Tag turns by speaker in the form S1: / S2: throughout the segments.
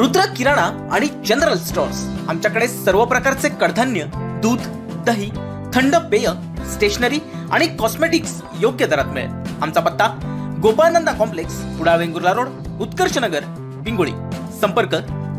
S1: रुद्र किराणा आणि general stores. आमच्याकडे सर्व प्रकारचे कडधान्य दूध दही थंड पेय स्टेशनरी आणि कॉस्मेटिक्स योग्य दरात मिळेल. आमचा पत्ता गोपाळनंदा कॉम्प्लेक्स पुडा वेंगुर्ला रोड उत्कर्ष नगर पिंगुळी. संपर्क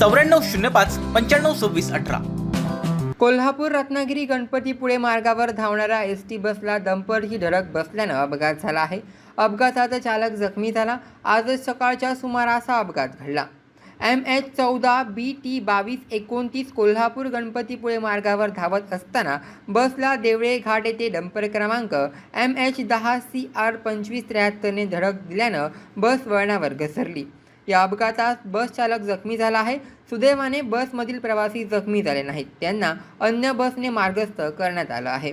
S1: चौऱ्याण्णव शून्य पाच पंच्याण्णव सव्वीस अठरा.
S2: कोल्हापूर रत्नागिरी गणपतीपुळे मार्गावर धावणाऱ्या एस टी बसला डंपरची धडक बसल्यानं अपघात झाला आहे. अपघातात चालक जखमी झाला. आजच सकाळच्या सुमारास हा अपघात घडला. एम एच चौदा बी टी बावीस एकोणतीस कोल्हापूर गणपतीपुळे मार्गावर धावत असताना बसला देवळे घाट येथे डंपर क्रमांक एम एच दहा सी आर पंचवीस त्र्याहत्तरने धडक दिल्यानं बस वळणावर घसरली. या अपघातात बस चालक जखमी झाला आहे. सुदैवाने बसमधील प्रवासी जखमी झाले नाहीत. त्यांना अन्य बसने मार्गस्थ करण्यात आलं आहे.